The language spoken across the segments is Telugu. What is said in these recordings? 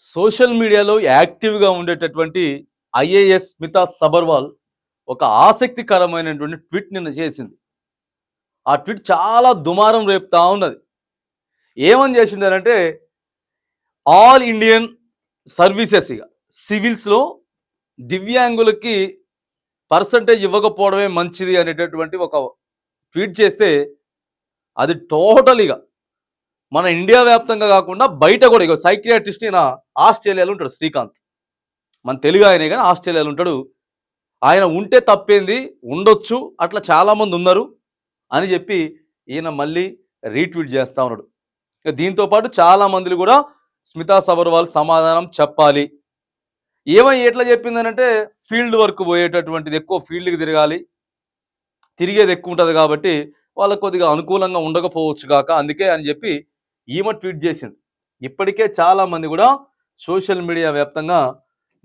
సోషల్ మీడియాలో యాక్టివ్గా ఉండేటటువంటి ఐఏఎస్ స్మితా సబర్వాల్ ఒక ఆసక్తికరమైనటువంటి ట్వీట్ నిన్న చేసింది. ఆ ట్వీట్ చాలా దుమారం రేపుతా ఉన్నది. ఏమని చేసింది అంటే ఆల్ ఇండియన్ సర్వీసెస్ ఇక సివిల్స్లో దివ్యాంగులకి పర్సంటేజ్ ఇవ్వకపోవడమే మంచిది అనేటటువంటి ఒక ట్వీట్ చేస్తే అది టోటల్గా మన ఇండియా వ్యాప్తంగా కాకుండా బయట కూడా ఇక సైక్రియాటిస్ట్ ఈయన ఆస్ట్రేలియాలో ఉంటాడు శ్రీకాంత్. మన తెలుగు ఆయనే కానీ ఆస్ట్రేలియాలో ఉంటాడు. ఆయన ఉంటే తప్పేంది? ఉండొచ్చు. అట్లా చాలామంది ఉన్నారు అని చెప్పి ఈయన మళ్ళీ రీట్వీట్ చేస్తూ ఉన్నాడు. ఇక దీంతో పాటు చాలా మందిలు కూడా స్మితా సబర్వాల్ సమాధానం చెప్పాలి. ఏమై ఎట్లా చెప్పిందనంటే ఫీల్డ్ వర్క్ పోయేటటువంటిది ఎక్కువ ఫీల్డ్కి తిరగాలి. తిరిగేది ఎక్కువ ఉంటుంది కాబట్టి వాళ్ళకు కొద్దిగా అనుకూలంగా ఉండకపోవచ్చు కాక అందుకే అని చెప్పి ఈమె ట్వీట్ చేసింది. ఇప్పటికే చాలామంది కూడా సోషల్ మీడియా వ్యాప్తంగా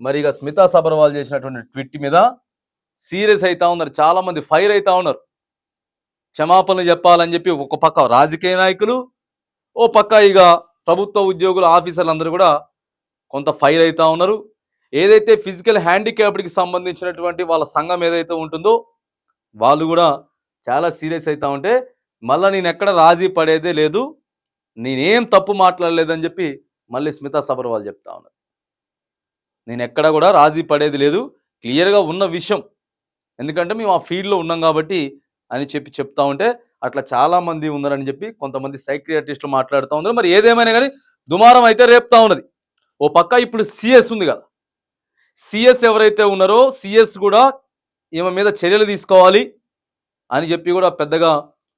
మరి ఇక స్మితా సబర్వాల్ చేసినటువంటి ట్వీట్ మీద సీరియస్ అవుతా ఉన్నారు. చాలామంది ఫైర్ అవుతా ఉన్నారు. క్షమాపణలు చెప్పాలని చెప్పి ఒక పక్క రాజకీయ నాయకులు ఓ పక్క ఇక ప్రభుత్వ ఉద్యోగులు ఆఫీసర్లు అందరూ కూడా కొంత ఫైర్ అవుతా ఉన్నారు. ఏదైతే ఫిజికల్ హ్యాండిక్యాప్డ్కి సంబంధించినటువంటి వాళ్ళ సంఘం ఏదైతే ఉంటుందో వాళ్ళు కూడా చాలా సీరియస్ అవుతా ఉంటే మళ్ళీ నేను ఎక్కడ రాజీ పడేదే లేదు. నేనేం తప్పు మాట్లాడలేదని చెప్పి మళ్ళీ స్మితా సబర్వాల్ చెప్తా ఉన్నారు. నేను ఎక్కడ కూడా రాజీ పడేది లేదు క్లియర్గా ఉన్న విషయం. ఎందుకంటే మేము ఆ ఫీల్డ్లో ఉన్నాం కాబట్టి అని చెప్పి చెప్తా ఉంటే అట్లా చాలామంది ఉన్నారని చెప్పి కొంతమంది సైక్రియాటిస్టులు మాట్లాడుతూ ఉన్నారు. మరి ఏదేమైనా కానీ దుమారం అయితే రేపుతా ఉన్నది. ఓ పక్క ఇప్పుడు సిఎస్ ఉంది కదా. సిఎస్ ఎవరైతే ఉన్నారో సిఎస్ కూడా ఈమె మీద చర్యలు తీసుకోవాలి అని చెప్పి కూడా పెద్దగా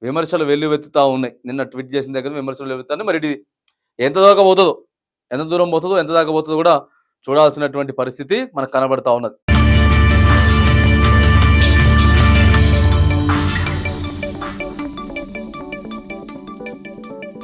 విమర్శలు వెల్లువెత్తుతూ ఉన్నాయి. నిన్న ట్వీట్ చేసిన దగ్గర విమర్శలు వెల్లువెత్తాయి మరి ఇది ఎంత దాకా పోతుందో ఎంత దూరం పోతుందో ఎంత దాకా పోతుందో కూడా చూడాల్సినటువంటి పరిస్థితి మనకు కనబడతా ఉన్నది.